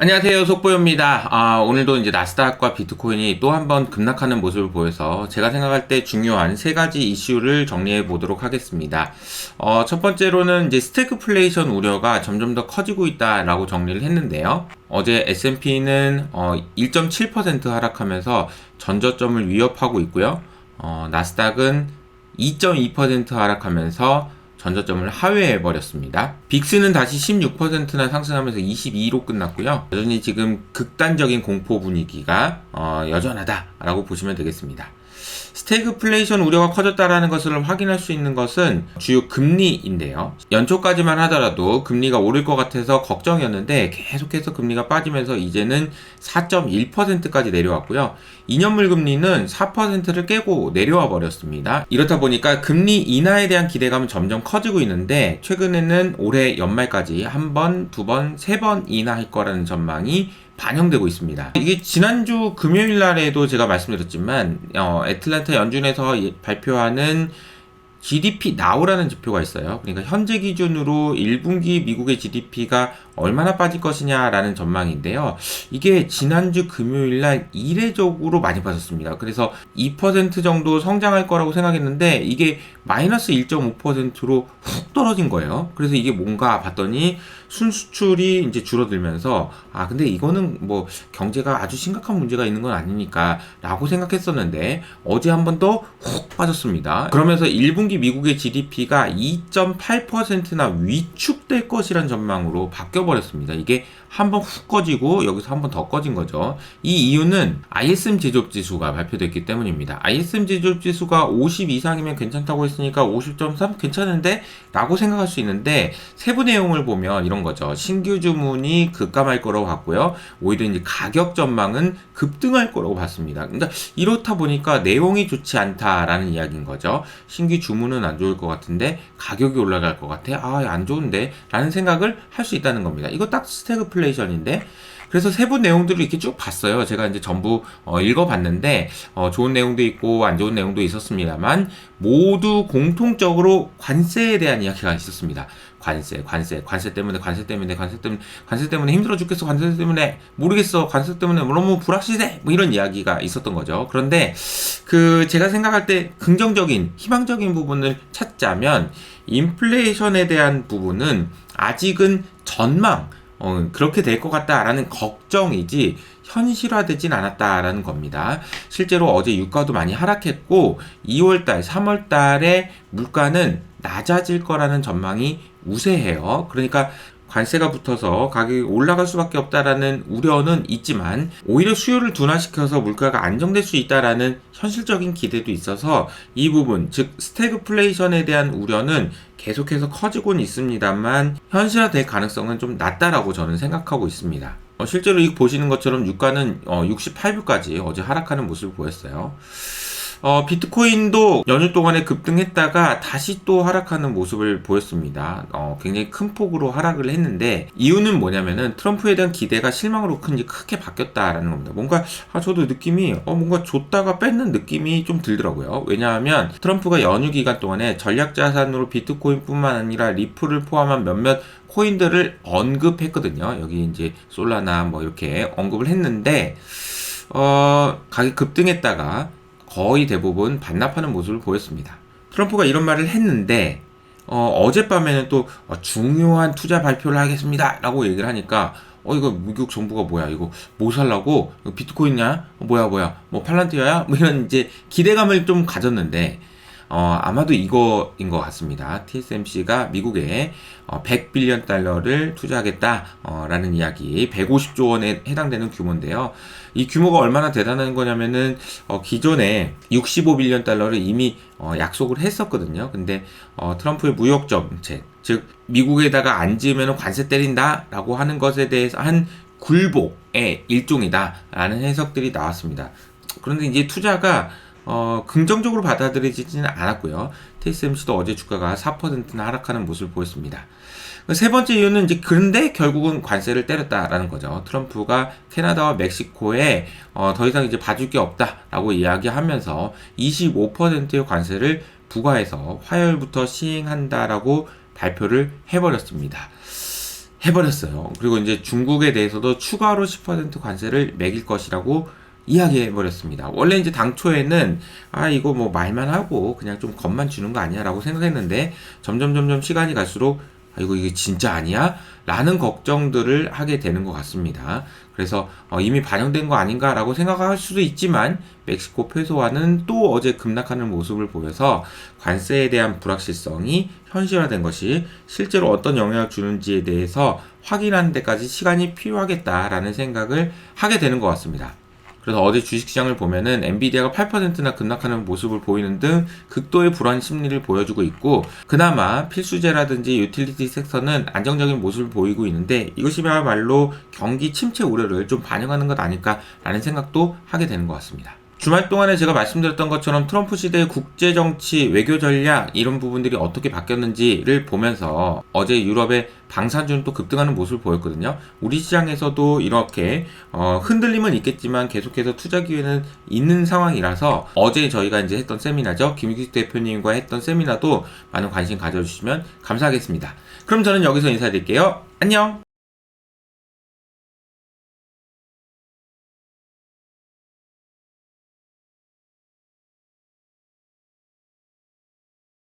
안녕하세요 속보입니다. 아, 오늘도 이제 나스닥과 비트코인이 또 한 번 급락하는 모습을 보여서 제가 생각할 때 중요한 세 가지 이슈를 정리해 보도록 하겠습니다. 어, 첫 번째로는 이제 스태그플레이션 우려가 점점 더 커지고 있다라고 정리를 했는데요. 어제 S&P는 어, 1.7% 하락하면서 전저점을 위협하고 있고요. 어, 나스닥은 2.2% 하락하면서 전저점을 하회해 버렸습니다. 빅스는 다시 16%나 상승하면서 22로 끝났고요. 여전히 지금 극단적인 공포 분위기가 어, 여전하다라고 보시면 되겠습니다. 스태그플레이션 우려가 커졌다라는 것을 확인할 수 있는 것은 주요 금리인데요. 연초까지만 하더라도 금리가 오를 것 같아서 걱정이었는데 계속해서 금리가 빠지면서 이제는 4.1%까지 내려왔고요. 2년물 금리는 4%를 깨고 내려와 버렸습니다. 이렇다 보니까 금리 인하에 대한 기대감은 점점 커지고 있는데 최근에는 올해 연말까지 한 번, 두 번, 세 번 인하할 거라는 전망이 반영되고 있습니다. 이게 지난주 금요일 날에도 제가 말씀드렸지만 어, 애틀란타 연준에서 예- 발표하는 GDP 나오라는 지표가 있어요. 그러니까 현재 기준으로 1분기 미국의 GDP가 얼마나 빠질 것이냐라는 전망인데요. 이게 지난주 금요일 날 이례적으로 많이 빠졌습니다. 그래서 2% 정도 성장할 거라고 생각했는데 이게 마이너스 1.5%로 훅 떨어진 거예요. 그래서 이게 뭔가 봤더니 순수출이 이제 줄어들면서 아 근데 이거는 뭐 경제가 아주 심각한 문제가 있는 건 아니니까라고 생각했었는데 어제 한 번 더 훅 빠졌습니다. 그러면서 1분기 미국의 GDP가 2.8%나 위축될 것이란 전망으로 바뀌어 버렸습니다. 이게 한 번 훅 꺼지고 여기서 한 번 더 꺼진 거죠. 이 이유는 ISM 제조업 지수가 발표됐기 때문입니다. ISM 제조업 지수가 50 이상이면 괜찮다고 했으니까 50.3 괜찮은데 라고 생각할 수 있는데 세부 내용을 보면 이런 거죠. 신규 주문이 급감할 거라고 봤고요. 오히려 이제 가격 전망은 급등할 거라고 봤습니다. 그러니까 이렇다 보니까 내용이 좋지 않다라는 이야기인 거죠. 신규 주문은 안 좋을 것 같은데 가격이 올라갈 것 같아. 아, 안 좋은데 라는 생각을 할 수 있다는 겁니다. 이거 딱 스태그플레이션인데 그래서 세부 내용들을 이렇게 쭉 봤어요. 제가 이제 전부 어, 읽어봤는데 어, 좋은 내용도 있고 안 좋은 내용도 있었습니다만 모두 공통적으로 관세에 대한 이야기가 있었습니다. 관세, 관세, 관세 때문에, 관세 때문에, 관세 때문에, 관세 때문에 힘들어 죽겠어, 관세 때문에 모르겠어, 관세 때문에 너무 불확실해, 뭐 이런 이야기가 있었던 거죠. 그런데 그 제가 생각할 때 긍정적인, 희망적인 부분을 찾자면 인플레이션에 대한 부분은 아직은 전망, 어, 그렇게 될 것 같다라는 걱정이지 현실화되진 않았다라는 겁니다. 실제로 어제 유가도 많이 하락했고 2월달, 3월달에 물가는 낮아질 거라는 전망이 우세해요. 그러니까 관세가 붙어서 가격이 올라갈 수밖에 없다라는 우려는 있지만 오히려 수요를 둔화시켜서 물가가 안정될 수 있다라는 현실적인 기대도 있어서 이 부분 즉 스태그플레이션에 대한 우려는 계속해서 커지고는 있습니다만 현실화될 가능성은 좀 낮다라고 저는 생각하고 있습니다. 어, 실제로 이 보시는 것처럼 유가는 어, 68불까지 어제 하락하는 모습을 보였어요. 어, 비트코인도 연휴 동안에 급등했다가 다시 또 하락하는 모습을 보였습니다. 어, 굉장히 큰 폭으로 하락을 했는데 이유는 뭐냐면은 트럼프에 대한 기대가 실망으로 큰지 크게 바뀌었다라는 겁니다. 뭔가 아, 저도 느낌이 어, 뭔가 줬다가 뺏는 느낌이 좀 들더라고요. 왜냐하면 트럼프가 연휴 기간 동안에 전략 자산으로 비트코인뿐만 아니라 리플을 포함한 몇몇 코인들을 언급했거든요. 여기 이제 솔라나 뭐 이렇게 언급을 했는데 어, 가격 급등했다가 거의 대부분 반납하는 모습을 보였습니다. 트럼프가 이런 말을 했는데 어, 어젯밤에는 또 어, 중요한 투자 발표를 하겠습니다. 라고 얘기를 하니까 어 이거 미국 정부가 뭐야? 이거 뭐 살라고? 어, 뭐야 뭐야? 뭐 팔란티어야? 뭐 이런 이제 기대감을 좀 가졌는데 어, 아마도 이거인 것 같습니다. TSMC가 미국에 어, 100빌리언 달러를 투자하겠다라는 이야기, 150조 원에 해당되는 규모인데요. 이 규모가 얼마나 대단한 거냐면은 어, 기존에 65빌리언 달러를 이미 어, 약속을 했었거든요. 근데 어, 트럼프의 무역 정책, 즉 미국에다가 안 지으면 관세 때린다라고 하는 것에 대해서 한 굴복의 일종이다라는 해석들이 나왔습니다. 그런데 이제 투자가 어, 긍정적으로 받아들여지지는 않았고요. TSMC도 어제 주가가 4%나 하락하는 모습을 보였습니다. 세 번째 이유는 이제 그런데 결국은 관세를 때렸다라는 거죠. 트럼프가 캐나다와 멕시코에 어, 더 이상 이제 봐줄 게 없다라고 이야기하면서 25%의 관세를 부과해서 화요일부터 시행한다라고 발표를 해버렸습니다. 해버렸어요. 그리고 이제 중국에 대해서도 추가로 10% 관세를 매길 것이라고 이야기해 버렸습니다. 원래 이제 당초에는 아 이거 뭐 말만 하고 그냥 좀 겁만 주는 거 아니야라고 생각했는데 점점 점점 시간이 갈수록 아 이거 이게 진짜 아니야? 라는 걱정들을 하게 되는 것 같습니다. 그래서 어, 이미 반영된 거 아닌가라고 생각할 수도 있지만 멕시코 페소화는 또 어제 급락하는 모습을 보여서 관세에 대한 불확실성이 현실화된 것이 실제로 어떤 영향을 주는지에 대해서 확인하는 데까지 시간이 필요하겠다라는 생각을 하게 되는 것 같습니다. 그래서 어제 주식시장을 보면은 엔비디아가 8%나 급락하는 모습을 보이는 등 극도의 불안 심리를 보여주고 있고 그나마 필수재라든지 유틸리티 섹터는 안정적인 모습을 보이고 있는데 이것이야말로 경기 침체 우려를 좀 반영하는 것 아닐까라는 생각도 하게 되는 것 같습니다. 주말 동안에 제가 말씀드렸던 것처럼 트럼프 시대의 국제 정치, 외교 전략 이런 부분들이 어떻게 바뀌었는지를 보면서 어제 유럽의 방산주는 또 급등하는 모습을 보였거든요. 우리 시장에서도 이렇게 어, 흔들림은 있겠지만 계속해서 투자 기회는 있는 상황이라서 어제 저희가 이제 했던 세미나죠. 김규식 대표님과 했던 세미나도 많은 관심 가져주시면 감사하겠습니다. 그럼 저는 여기서 인사드릴게요. 안녕.